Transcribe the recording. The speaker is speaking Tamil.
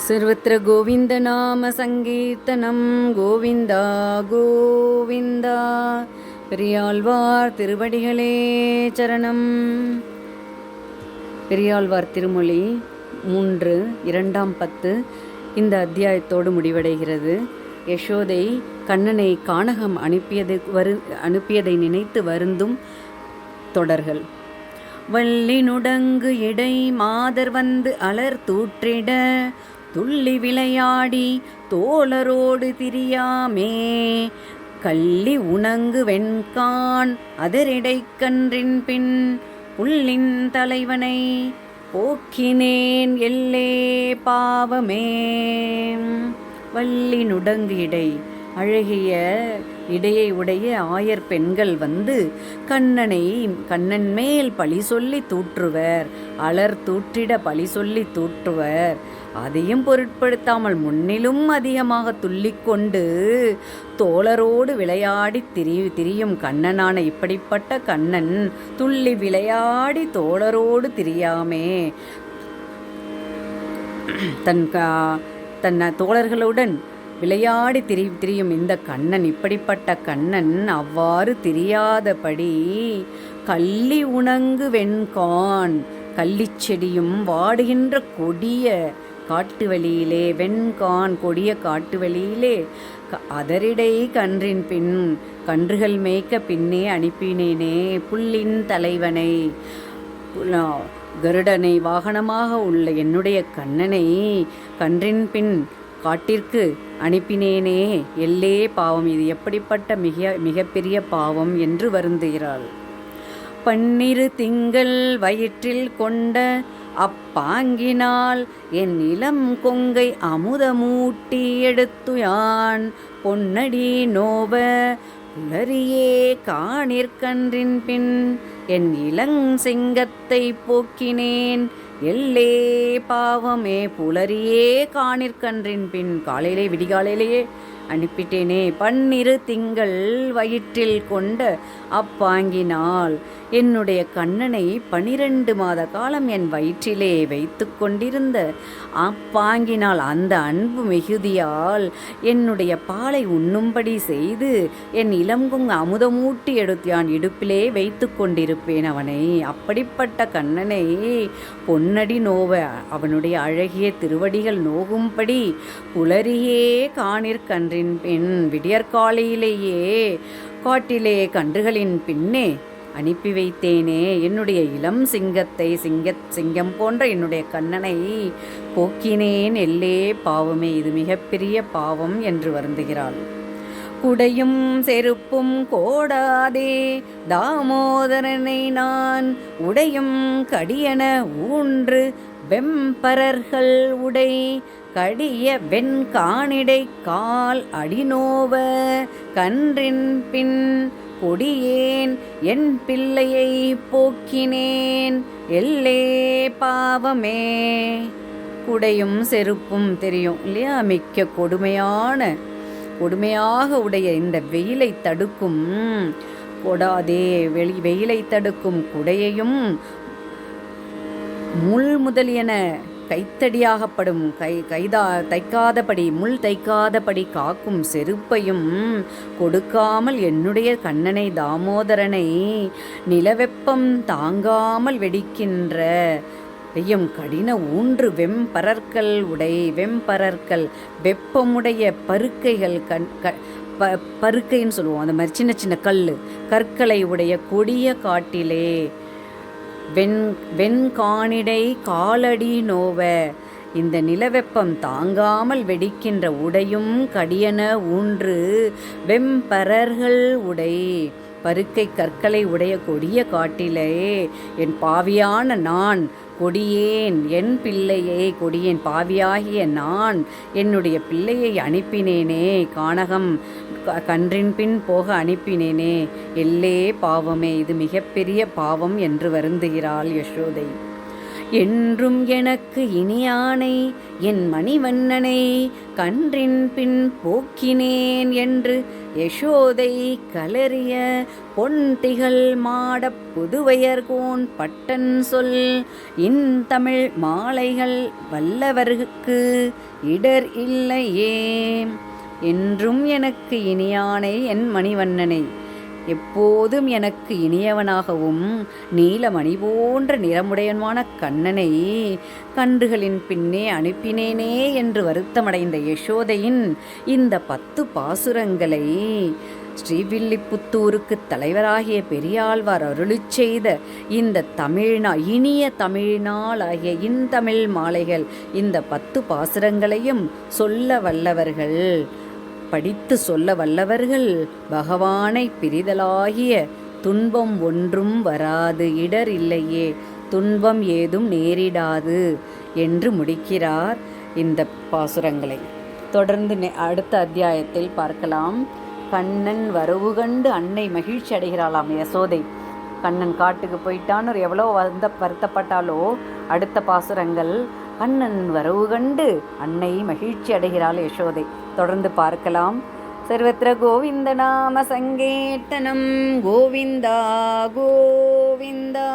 सर्वत्र गोविन्दनामसङ्कीर्तनं கோவிந்தா கோவிந்தா பெரியாழ்வார் திருவடிகளே சரணம் பெரியாழ்வார் திருமொழி மூன்று இரண்டாம் பத்து இந்த அத்தியாயத்தோடு முடிவடைகிறது யசோதை கண்ணனை கானகம் அனுப்பியது வரு அனுப்பியதை நினைத்து வருந்தும் தொடர்கள் வள்ளினுடங்கு இடை மாதர் வந்து அலர் தூற்றிட துள்ளி விளையாடி தோழரோடு திரியாமே. கள்ளி உணங்கு வெண்கான் அதரிடைக்கன்றின் பின் புள்ளின் தலைவனை போக்கினேன் எல்லே பாவமே. வள்ளி நுடங்கு இடை அழகிய இடையை உடைய ஆயர் பெண்கள் வந்து கண்ணனை கண்ணன் மேல் பழி சொல்லி தூற்றுவர் அலர் தூற்றிட பழி சொல்லி தூற்றுவர். அதையும் பொருட்படுத்தாமல் முன்னிலும் அதிகமாக துள்ளிக்கொண்டு தோழரோடு விளையாடி திரி திரியும் கண்ணனான இப்படிப்பட்ட கண்ணன் துள்ளி விளையாடி தோழரோடு திரியாமே. தன் க தன் தோழர்களுடன் விளையாடி திரி திரியும் இந்த கண்ணன் இப்படிப்பட்ட கண்ணன் அவ்வாறு தெரியாதபடி கள்ளி உணங்கு வெண்கான் கள்ளிச் செடியும் வாடுகின்ற கொடிய காட்டு வழியிலே வெண்கான் கொடிய காட்டு வழியிலே க- அதரிடை கன்றின் பின் கன்றுகள் மேய்க்க பின்னே அனுப்பினேனே புல்லின் தலைவனை. கருடனை வாகனமாக உள்ள என்னுடைய கண்ணனை கன்றின் பின் காட்டிற்கு அனுப்பினேனே. எல்லே பாவம் இது எப்படிப்பட்ட மிக மிகப்பெரிய பாவம் என்று வருந்துகிறாள். பன்னிரு திங்கள் வயிற்றில் கொண்ட அப்பாங்கினால் என் இளம் கொங்கை அமுதமூட்டி எடுத்துயான் பொன்னடி நோவ புலரியே காணிற்கன்றின் பின் என் இளஞ்சிங்கத்தை போக்கினேன். எல்லே பாவமே புலரியே காணிற்கன்றின் பின். காலையிலே விடிகாலையிலேயே அனுப்பிட்டேனே. பன்னிரு திங்கள் வயிற்றில் கொண்ட அப்பாங்கினால் என்னுடைய கண்ணனை பனிரெண்டு மாத காலம் என் வயிற்றிலே வைத்து கொண்டிருந்த அப்பாங்கினால் அந்த அன்பு மிகுதியால் என்னுடைய பாலை உண்ணும்படி செய்து என் இளங்குங் அமுதமூட்டி எடுத்தான் இடுப்பிலே வைத்து கொண்டிருப்பேன் அவனை. அப்படிப்பட்ட கண்ணனை பொன்னடி நோவ அவனுடைய அழகிய திருவடிகள் நோகும்படி புலரியே காணிற்கன்றின் பின் விடியற்காலையிலேயே காட்டிலே கன்றுகளின் பின்னே அனுப்பி வைத்தேனே என்னுடைய இளம் சிங்கத்தை சிங்க சிங்கம் போன்ற என்னுடைய கண்ணனை போக்கினேன். எல்லே பாவமே இது மிகப்பெரிய பாவம் என்று வருந்துகிறாள். குடையும் செருப்பும் கோடாதே தாமோதரனை நான் உடையும் கடியன ஊன்று வெம்பரர்கள் உடை கடிய வெண்காணிடை கால் அடிநோவ கன்றின் பின் கொடியேன் என் பிள்ளையை போக்கினேன் எல்லே பாவமே. குடையும் செருப்பும் தெரியும் இல்லையா? மிக்க கொடுமையான கொடுமையாக உடைய இந்த வெயிலை தடுக்கும் கொடாதே வெளி வெயிலை தடுக்கும் குடையையும் முள் முதலியன கைத்தடியாகப்படும் கை கைதா தைக்காதபடி முள் தைக்காதபடி காக்கும் செருப்பையும் கொடுக்காமல் என்னுடைய கண்ணனை தாமோதரனை நிலவெப்பம் தாங்காமல் வெடிக்கின்ற ஐயம் கடின ஊன்று வெம்பரற்கள் உடை வெம்பரற்கள் வெப்பமுடைய பருக்கைகள் கண் க ப பருக்கைன்னு சொல்லுவோம். அந்த மாதிரி சின்ன சின்ன கல் கற்களை உடைய கொடிய காட்டிலே வெண் வெண்காணிடை காலடி நோவ. இந்த நிலவெப்பம் தாங்காமல் வெடிக்கின்ற உடையும் கடியன ஊன்று வெம்பரர்கள் உடை. பருக்கை கற்களை உடைய கொடிய காட்டிலே என் பாவியான நான் கொடியேன் என் பிள்ளையை கொடியேன் பாவியாகிய நான் என்னுடைய பிள்ளையை அனுப்பினேனே கானகம் கன்றின் பின் போக அனுப்பினேனே. எல்லே பாவமே இது மிகப்பெரிய பாவம் என்று வருந்துகிறாள் யசோதை. என்றும் எனக்கு இனியானை என் மணிவண்ணனை கன்றின் பின் போக்கினேன் என்று யசோதை கலறிய பொன் திகழ் மாடப் புதுவையர்கோன் பட்டன் சொல் இன் தமிழ் மாலைகள் வல்லவர்க்கு இடர் இல்லையே. என்றும் எனக்கு இனியானை என் மணிவண்ணனை எப்போதும் எனக்கு இனியவனாகவும் நீலமணி போன்ற நிறமுடையனுமான கண்ணனை கன்றுகளின் பின்னே அனுப்பினேனே என்று வருத்தமடைந்த யசோதையின் இந்த பத்து பாசுரங்களை ஸ்ரீவில்லிபுத்தூருக்கு தலைவராகிய பெரியாழ்வார் அருளிச் செய்த இந்த தமிழ்நா இனிய தமிழ்நாள் ஆகிய இன்தமிழ் மாலைகள் இந்த பத்து பாசுரங்களையும் சொல்ல வல்லவர்கள். படித்து சொல்ல வல்லவர்கள் பகவானை பிரிதலாகிய துன்பம் ஒன்றும் வராது இடர் இல்லையே துன்பம் ஏதும் நேரிடாது என்று முடிக்கிறார் இந்த பாசுரங்களை. தொடர்ந்து நெ- அடுத்த அத்தியாயத்தில் பார்க்கலாம். கண்ணன் வரவு கண்டு அன்னை மகிழ்ச்சி அடைகிறாளாம் யசோதை. கண்ணன் காட்டுக்கு போயிட்டான்னு எவ்வளோ வந்த வருத்தப்பட்டாலோ அடுத்த பாசுரங்கள் கண்ணன் வரவு கண்டு அன்னை மகிழ்ச்சி அடைகிறாள் யசோதை. தொடர்ந்து பார்க்கலாம். சர்வத்திர கோவிந்த நாம சங்கீர்த்தனம். கோவிந்தா கோவிந்தா.